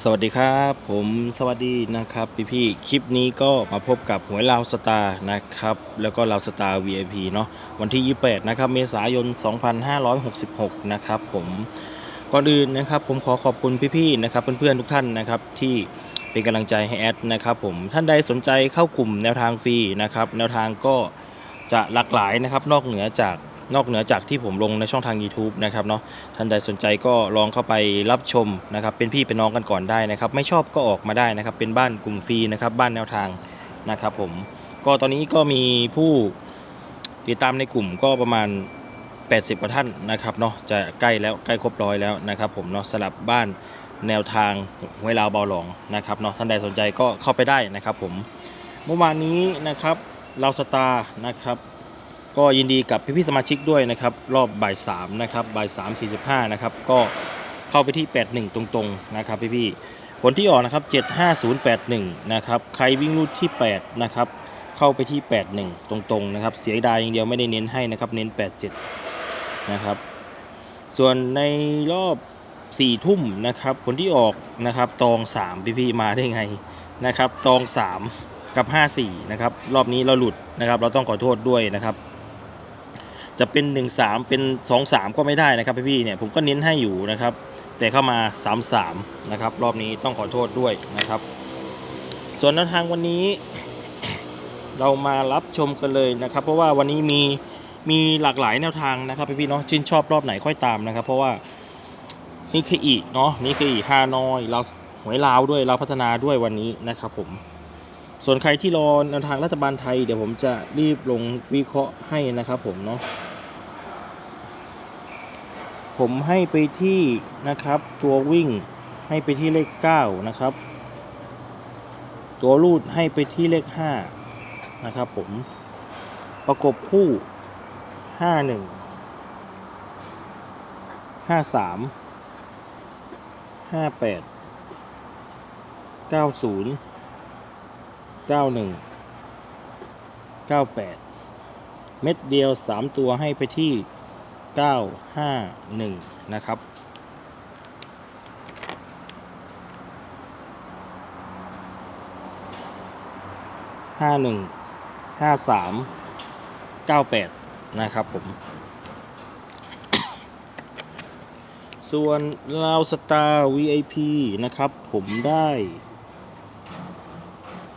สวัสดีครับ ผมสวัสดีนะครับพี่พี่คลิปนี้ก็มาพบกับหวยลาวสตาร์นะครับแล้วก็ลาวสตาร์ VIP เนาะวันที่ 28 นะครับ เมษายน 2566 นะครับผมก่อนอื่นนะครับผมขอขอบคุณพี่ๆนะครับเพื่อนๆทุกท่านนะครับที่เป็นกำลังใจให้แอดนะครับผมท่านใดสนใจเข้ากลุ่มแนวทางฟรีนะครับแนวทางก็จะหลากหลายนะครับนอกเหนือจาก นอกเหนือจากที่ผมลงในช่องทาง YouTube นะครับเนาะท่านใดสนใจก็ลองเข้าไปรับชมนะครับเป็นพี่เป็นน้องกันก่อนได้นะครับ ไม่ชอบก็ออกมาได้นะครับเป็นบ้านกลุ่มฟรีนะครับบ้านแนวทางนะครับผมก็ตอนนี้ก็มีผู้ติดตามในกลุ่มก็ประมาณ 80 กว่าท่านนะครับเนาะจะใกล้แล้วใกล้ครบร้อยแล้วนะครับผมเนาะสลับบ้านแนวทางห้วยลาวเบาหลองนะครับเนาะท่านใดสนใจก็เข้าไปได้นะครับผมเมื่อวานนี้นะครับเราสตาร์นะครับ ก็ยินดีกับพี่ๆสมาชิกด้วยนะครับ รอบบ่ายสามนะครับบ่ายสามสี่สิบห้านะครับก็เข้าไปที่ 81 ตรงๆนะครับพี่ๆผลที่ออกนะครับ 75081นะครับใครวิ่งรูดที่8นะครับเข้าไปที่ 81 ตรงๆนะครับเสียดายอย่างเดียวไม่ได้เน้นให้นะครับเน้น 87นะครับส่วนในรอบ4ทุ่มนะครับผลที่ออกนะครับตอง3พี่ๆมาได้ไงนะครับตอง3กับ54นะครับรอบนี้เราหลุดนะครับเราต้องขอโทษด้วยนะครับ จะเป็น 1 3 เป็น 2 3 ก็ไม่ได้นะครับพี่ๆเนี่ยผมก็เน้นให้อยู่นะครับ แต่เข้ามา 3 3 นะครับ รอบนี้ต้องขอโทษด้วยนะครับ ส่วนแนวทางวันนี้ เรามารับชมกันเลยนะครับ เพราะว่าวันนี้มีมีหลากหลายแนวทางนะครับพี่ๆเนาะชื่นชอบรอบไหนค่อยตามนะครับ เพราะว่านี่คืออีกเนาะนี่คืออีกฮานอยเราหวยลาวด้วยเราพัฒนาด้วยวันนี้นะครับผม ส่วนใครที่รอแนวทางรัฐบาลไทย เดี๋ยวผมจะรีบลงวิเคราะห์ให้นะครับผมเนาะผมให้ไปที่นะครับ ตัววิ่งให้ไปที่เลข 9 นะครับ ตัวรูดให้ไปที่เลข 5 นะครับผมประกบคู่ 51 53 58 90 91 98 เม็ดเดียว 3 ตัวให้ไปที่ 951 นะครับ51 53 98นะครับผม ส่วนลาวสตาร์ VIP นะครับ ผมได้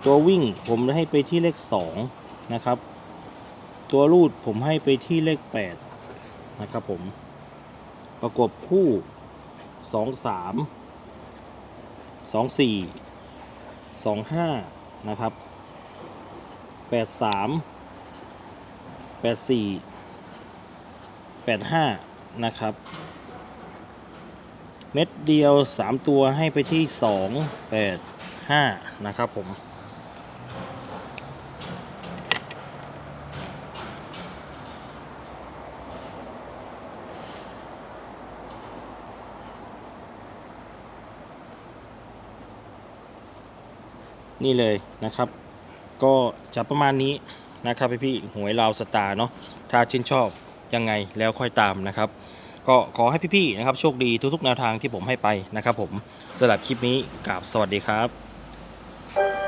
ตัววิ่งผมให้ไปที่เลข 2 นะครับ ตัวรูดผมให้ไปที่เลข 8 นะครับผม ประกบคู่ 2 3 2 4 2 5 นะครับ 8 3 8 4 8 5 นะครับ เม็ดเดียว 3 ตัวให้ไปที่ 2 8 5 นะครับผม นี่เลยนะครับ ก็จะประมาณนี้นะครับพี่พี่หวยลาวสตาร์เนาะถ้าชื่นชอบยังไงแล้วค่อยตามนะครับ ก็ขอให้พี่ๆนะครับโชคดีทุกๆแนวทางที่ผมให้ไปนะครับ ผมสำหรับคลิปนี้กราบสวัสดีครับ